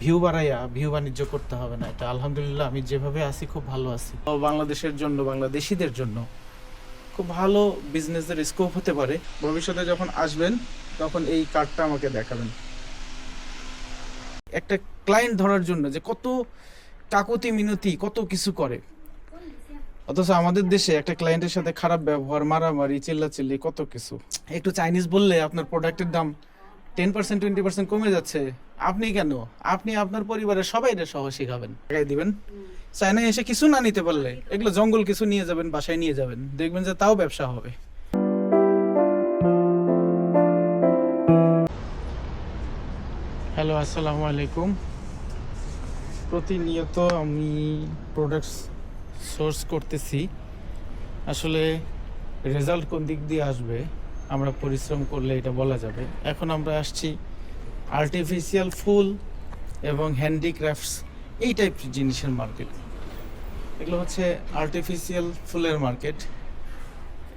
View বাড়াইয়া view বাণিজ্য করতে হবে না। এটা আলহামদুলিল্লাহ আমি যেভাবে আছি, খুব ভালো আছি। বাংলাদেশের জন্য, বাংলাদেশিদের জন্য খুব ভালো বিজনেসের স্কোপ হতে পারে। ভবিষ্যতে যখন আসবেন, তখন এই কার্ডটা আমাকে দেখাবেন। একটা ক্লায়েন্ট ধরার জন্য যে কত কাকুতি মিনতি, কত কিছু করে। অথচ আমাদের দেশে একটা ক্লায়েন্টের সাথে খারাপ ব্যবহার, মারামারি, চিল্লাচিল্লি, কত কিছু। একটু চাইনিজ বললে আপনার প্রোডাক্টের দাম টেন পার্সেন্ট টোয়েন্টি পার্সেন্ট কমে যাচ্ছে। আপনি কেন? আপনি আপনার পরিবারের সবাই সহ শিখাবেন। টাকাই দিবেন। চায়নায় এসে কিছু না নিতে পারলে এগুলো জঙ্গল কিছু নিয়ে যাবেন বাসায় নিয়ে যাবেন। দেখবেন যে তাও ব্যবসা হবে। হ্যালো আসসালামু আলাইকুম। প্রতিনিয়ত আমি প্রোডাক্টস সোর্স করতেছি। আসলে রেজাল্ট কোন দিক দিয়ে আসবে? আমরা পরিশ্রম করলে এটা বলা যাবে। এখন আমরা আসছি আর্টিফিশিয়াল ফুল এবং হ্যান্ডিক্রাফটস এই টাইপ জিনিসের মার্কেট এগুলো হচ্ছে আর্টিফিশিয়াল ফুলের মার্কেট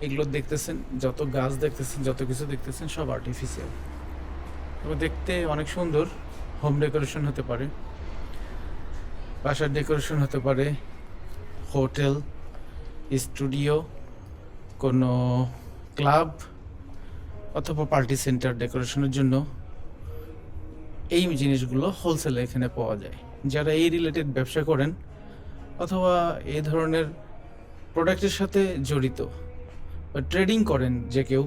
এগুলো দেখতেছেন, যত গাছ দেখতেছেন, যত কিছু দেখতেছেন, সব আর্টিফিশিয়াল এবং দেখতে অনেক সুন্দর হোম ডেকোরেশন হতে পারে, বাসার ডেকোরেশন হতে পারে হোটেল স্টুডিও কোনো ক্লাব অথবা পার্টি সেন্টার ডেকোরেশনের জন্য এই জিনিসগুলো হোলসেলে এখানে পাওয়া যায়। যারা এই রিলেটেড ব্যবসা করেন অথবা এই ধরনের প্রোডাক্টের সাথে জড়িত বা ট্রেডিং করেন যে কেউ,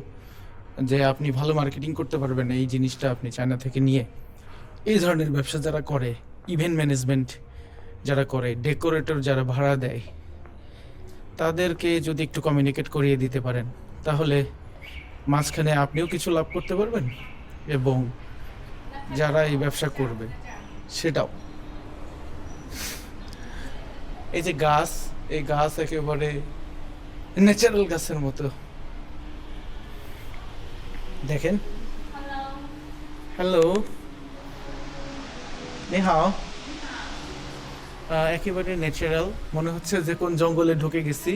যে আপনি ভালো মার্কেটিং করতে পারবেন এই জিনিসটা আপনি চায়না থেকে নিয়ে, এই ধরনের ব্যবসা যারা করে ইভেন্ট ম্যানেজমেন্ট যারা করে ডেকোরেটর যারা ভাড়া দেয়, তাদেরকে যদি একটু কমিউনিকেট করিয়ে দিতে পারেন, তাহলে মাঝখানে আপনিও কিছু লাভ করতে পারবেন এবং যারা এই ব্যবসা করবে সেটাও। এই যে গাছ, এই গাছ একেবারে ন্যাচারাল গাছের মতো। দেখেন। হ্যালো নেহাও একেবারে ন্যাচারাল মনে হচ্ছে যে কোন জঙ্গলে ঢুকে গেছি।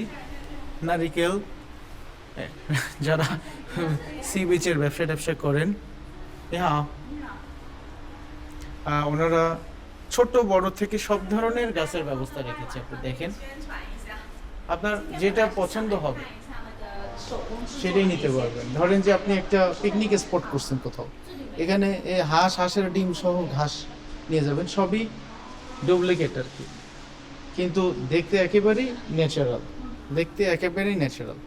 নারিকেল। যারা সি বিচের ব্যবসা ট্যাবসা করেন হ্যাঁ ওনারা ছোট, বড় থেকে সব ধরনের গাছের ব্যবস্থা রেখেছে, আপনি দেখেন। আপনার যেটা পছন্দ হবে, সেটাই নিতে পারবেন। ধরেন যে আপনি একটা পিকনিক স্পট করছেন কোথাও, এখানে হাঁস, হাঁসের ডিম সহ ঘাস নিয়ে যাবেন, সবই ডুপ্লিকেট আর কি। কিন্তু দেখতে একেবারেই ন্যাচারাল দেখতে একেবারেই ন্যাচারাল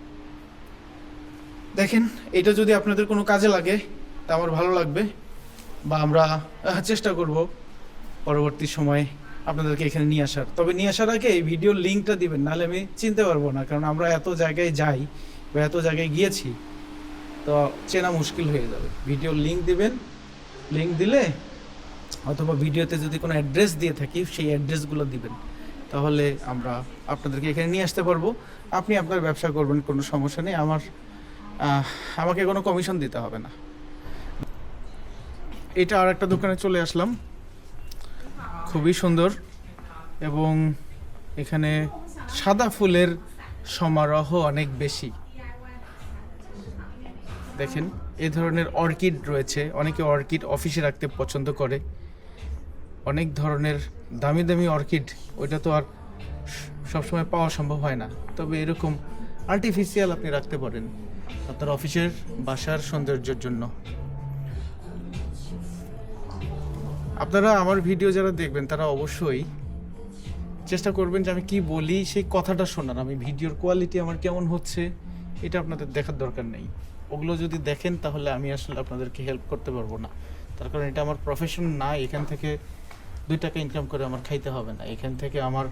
দেখেন, এটা যদি আপনাদের কোনো কাজে লাগে, তা আমার ভালো লাগবে, বা আমরা চেষ্টা করব পরবর্তী সময়ে আপনাদেরকে এখানে নিয়ে আসার। তবে নিয়ে আসার আগে এই ভিডিওর লিঙ্কটা দিবেন, নাহলে আমি চিনতে পারব না, কারণ আমরা এত জায়গায় যাই বা এত জায়গায় গিয়েছি, তো চেনা মুশকিল হয়ে যাবে। ভিডিওর লিঙ্ক দিবেন, লিঙ্ক দিলে অথবা ভিডিওতে যদি কোনো অ্যাড্রেস দিয়ে থাকি, সেই অ্যাড্রেসগুলো দিবেন। তাহলে আমরা আপনাদেরকে এখানে নিয়ে আসতে পারব। আপনি আপনার ব্যবসা করবেন, কোনো সমস্যা নেই। আমার আমাকে কোনো কমিশন দিতে হবে না। এটা আর একটা দোকানে চলে আসলাম। খুবই সুন্দর এবং এখানে সাদা ফুলের সমারোহ অনেক বেশি। দেখেন, এ ধরনের অর্কিড রয়েছে। অনেকে অর্কিড অফিসে রাখতে পছন্দ করে। অনেক ধরনের দামি দামি অর্কিড, ওইটা তো আর সবসময় পাওয়া সম্ভব হয় না। তবে এরকম আর্টিফিশিয়াল আপনি রাখতে পারেন। আপনার অফিসের বাসার সৌন্দর্যের জন্য। আপনারা আমার ভিডিও যারা দেখবেন, তারা অবশ্যই চেষ্টা করবেন যে আমি কি বলি, সেই কথাটা শোনার। আমি ভিডিওর কোয়ালিটি আমার কেমন হচ্ছে, এটা আপনাদের দেখার দরকার নেই। ওগুলো যদি দেখেন, তাহলে আমি আসলে আপনাদেরকে হেল্প করতে পারব না। তার কারণ এটা আমার প্রফেশন না, এখান থেকে দুই টাকা ইনকাম করে আমার খাইতে হবে না। এখান থেকে আমার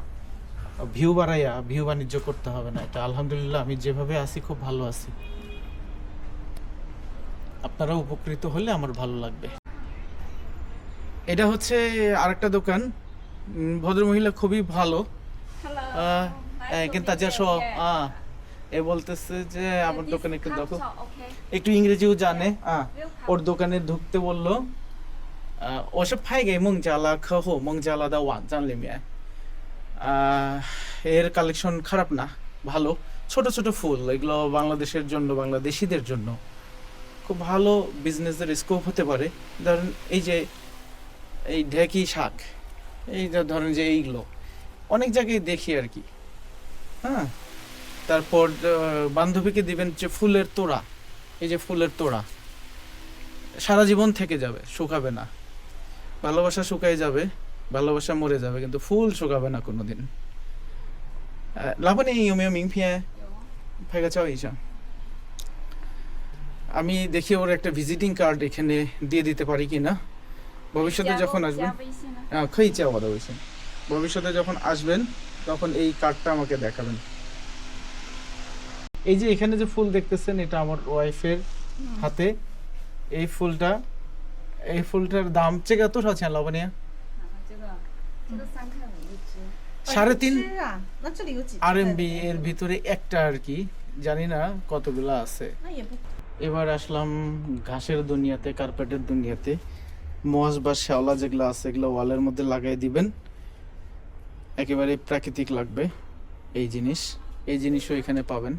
ভিউ বাড়াইয়া ভিউ বাণিজ্য করতে হবে না। এটা আলহামদুলিল্লাহ, আমি যেভাবে আছি, খুব ভালো আছি। আপনারা উপকৃত হলে আমার ভালো লাগবে। এটা হচ্ছে আরেকটা দোকান। ভদ্রমহিলা খুবই ভালো। কিন্তু যা এ বলতেছে যে আমার দোকানে একটু দেখো। একটু ইংরেজিও জানে ওর দোকানে ঢুকতে বলল। ওসব ফাই গে মং জালা হো মং জালা দা ওয়ান জানলি মিয়া। এর কালেকশন খারাপ না ভালো। ছোট ছোট ফুল এগুলো বাংলাদেশের জন্য বাংলাদেশিদের জন্য। খুব ভালো বিজনেসের স্কোপ হতে পারে ধরেন এই যে এই ঢেকি শাক এই যে ধরেন যে এইগুলো অনেক জায়গায় দেখি আর কি হ্যাঁ তারপর আহ, বান্ধবীকে দিবেন যে ফুলের তোড়া এই যে ফুলের তোড়া সারা জীবন থেকে যাবে শুকাবে না ভালোবাসা শুকাই যাবে ভালোবাসা মরে যাবে কিন্তু ফুল শুকাবে না কোনোদিন আহ,老婆，你有没有名片？拍个照一下。 আমি দেখি ওর একটা ভিজিটিং কার্ড এখানে দিয়ে দিতে পারি কি না ভবিষ্যতে যখন আসবেন খাই চা বাদা হয়েছে ভবিষ্যতে যখন আসবেন তখন এই কার্ডটা আমাকে দেখাবেন। এই যে এখানে যে ফুল দেখতেছেন এটা আমার ওয়াইফের হাতে। এই ফুলটা এই ফুলটার দাম চেয়ে কত? আছে লবণিয়া সাড়ে তিন আর এর ভিতরে একটা আর কি। জানি না কতগুলো আছে। এবার আসলাম ঘাসের দুনিয়াতে কার্পেটের দুনিয়াতে। মোয়াজ বা শ্যাওলা যেগুলো আছে, এগুলো ওয়ালের মধ্যে লাগাই দিবেন। একেবারে প্রাকৃতিক লাগবে এই জিনিস। এই জিনিসও এখানে পাবেন।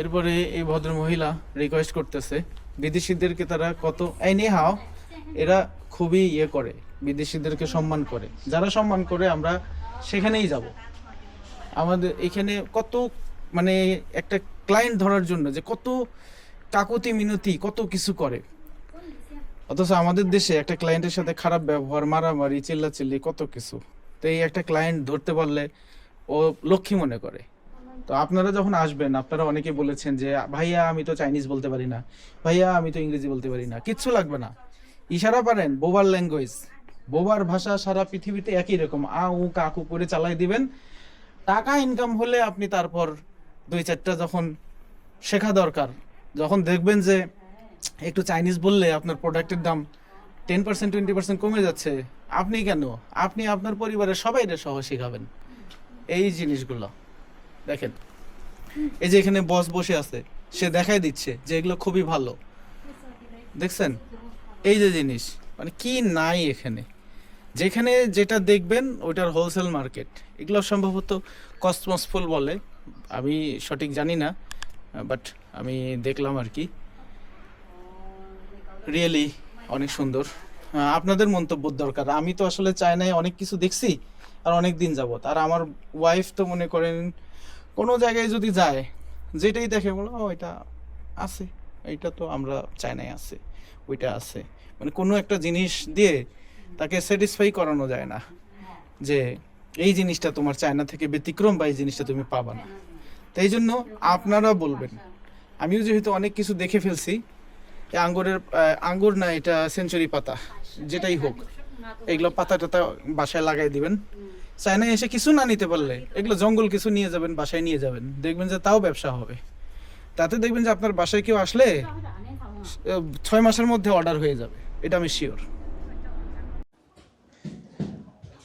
এরপরে এই ভদ্র মহিলা রিকোয়েস্ট করতেছে, বিদেশিদেরকে তারা কত এই নিয়ে হাও এরা খুবই ইয়ে করে, বিদেশিদেরকে সম্মান করে। যারা সম্মান করে, আমরা সেখানেই যাব। আমাদের এখানে কত মানে একটা ক্লায়েন্ট ধরার জন্য যে কত কাকতি মিনতি, কত কিছু করে। অথচ আমাদের দেশে একটা ক্লায়েন্টের সাথে খারাপ ব্যবহার, মারামারি, চিল্লাচিল্লি, কত কিছু। তো এই একটা ক্লায়েন্ট ধরতে পারলে ও লক্ষ্মী মনে করে। তো আপনারা যখন আসবেন, আপনারা অনেকে বলেছেন যে, ভাইয়া, আমি তো চাইনিজ বলতে পারি না। ভাইয়া, আমি তো ইংরেজি বলতে পারি না। কিচ্ছু লাগবে না। ইশারা পারেন, বোবার ল্যাঙ্গুয়েজ বোবার ভাষা সারা পৃথিবীতে একই রকম। আ, উ কাকু করে চালাই দিবেন। টাকা ইনকাম হলে আপনি তারপর দুই চারটা যখন শেখা দরকার, যখন দেখবেন যে একটু চাইনিজ বললে আপনার প্রোডাক্টের দাম টেন পার্সেন্ট, টোয়েন্টি পার্সেন্ট কমে যাচ্ছে, আপনি কেন? আপনি আপনার পরিবারের সবাই সহ শেখাবেন। এই জিনিসগুলো। দেখেন, এই যে এখানে বস বসে আছে, সে দেখাই দিচ্ছে যে এগুলো খুবই ভালো। দেখছেন? এই যে জিনিস মানে কি নাই এখানে? যেখানে যেটা দেখবেন, ওইটার হোলসেল মার্কেট এগুলো সম্ভবত কসমস ফুল বলে। আমি সঠিক জানি না বাট আমি দেখলাম আর কি। রিয়েলি অনেক সুন্দর। আপনাদের মন্তব্য দরকার। আমি তো আসলে চায়নায় অনেক কিছু দেখছি আর অনেক দিন যাবত। আর আমার ওয়াইফ তো মনে করেন কোনো জায়গায় যদি যায়, যেটাই দেখে বলো, ও, এটা আছে। এইটা তো আমরা চায়নায় আছে। ওইটা আছে। মানে কোনো একটা জিনিস দিয়ে তাকে স্যাটিসফাই করানো যায় না যে এই জিনিসটা তোমার চায়না থেকে ব্যতিক্রম বা এই জিনিসটা তুমি পাবা না। তাই জন্য আপনারা বলবেন। আমিও যেহেতু অনেক কিছু দেখে ফেলছি আঙ্গুরের আঙ্গুর না, এটা সেঞ্চুরি পাতা, যেটাই হোক, এগুলো পাতা টাতা বাসায় লাগাই দিবেন। চায়নায় এসে কিছু না নিতে পারলে, এগুলো জঙ্গল কিছু নিয়ে যাবেন, বাসায় নিয়ে যাবেন, দেখবেন যে তাও ব্যবসা হবে। তাতে দেখবেন যে আপনার বাসায় কেউ আসলে ছয় মাসের মধ্যে অর্ডার হয়ে যাবে, এটা আমি শিওর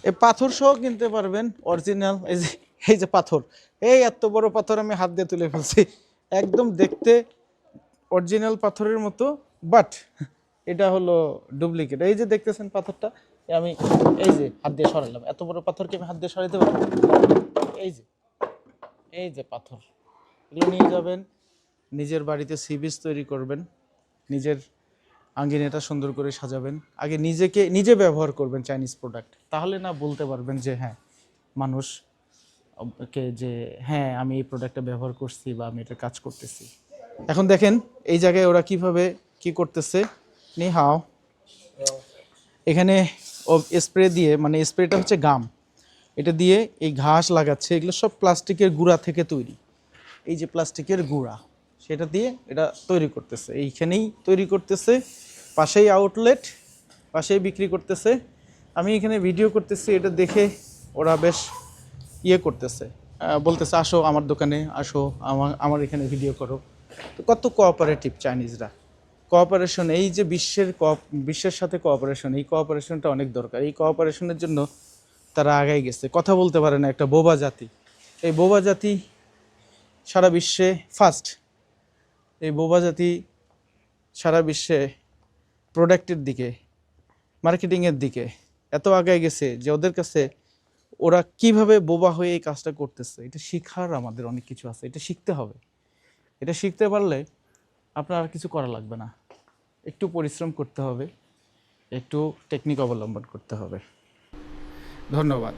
এই পাথর সহ কিনতে পারবেন অরিজিনাল এই যে এই যে পাথর। এই এত বড় পাথর আমি হাত দিয়ে তুলে ফেলছি। একদম দেখতে অরিজিনাল পাথরের মতো বাট এটা হলো ডুপ্লিকেট এই যে দেখতেছেন পাথরটা আমি, এই যে হাত দিয়ে সরালাম এত বড় পাথরকে আমি হাত দিয়ে সরাইতে পারব? এই যে এই যে পাথর। এগুলো নিয়ে যাবেন, নিজের বাড়িতে সি তৈরি করবেন, নিজের আঙ্গিনাটা সুন্দর করে সাজাবেন। আগে নিজেকে, নিজে ব্যবহার করবেন চাইনিজ প্রোডাক্ট তাহলে না বলতে পারবেন যে হ্যাঁ মানুষ কে যে হ্যাঁ আমি এই প্রোডাক্টটা ব্যবহার করছি বা আমি এটা কাজ করতেছি। এখন দেখেন, এই জায়গায় ওরা কীভাবে কি করতেছে? নি হাও। এখানে স্প্রে দিয়ে মানে স্প্রেটা হচ্ছে গাম এটা দিয়ে এই ঘাস লাগাচ্ছে, এগুলো সব প্লাস্টিকের গুঁড়া থেকে তৈরি। এই যে প্লাস্টিকের গুঁড়া। সেটা দিয়ে এটা তৈরি করতেছে। এইখানেই তৈরি করতেছে, পাশেই আউটলেট পাশেই বিক্রি করতেছে। আমি এখানে ভিডিও করতেছি, এটা দেখে ওরা বেশ ইয়ে করতেছে। বলতেছে, আসো আমার দোকানে, আসো আমার আমার এখানে ভিডিও করো। তো কত কোঅপারেটিভ চাইনিজরা কোঅপারেশন এই যে বিশ্বের বিশ্বের সাথে কোঅপারেশন এই কোঅপারেশনটা অনেক দরকার। এই কোঅপারেশনের জন্য তারা আগাই গেছে। কথা বলতে পারে না একটা বোবা জাতি। এই বোবা জাতি সারা বিশ্বে ফার্স্ট এই বোবা জাতি সারা বিশ্বে প্রোডাক্টের দিকে মার্কেটিংয়ের দিকে এত আগায় গেছে যে ওদের কাছে ওরা কীভাবে বোবা হয়ে এই কাজটা করতেছে, এটা শিখার আমাদের অনেক কিছু আছে, এটা শিখতে হবে। এটা শিখতে পারলে আপনার আর কিছু করা লাগবে না। একটু পরিশ্রম করতে হবে, একটু টেকনিক অবলম্বন করতে হবে। ধন্যবাদ।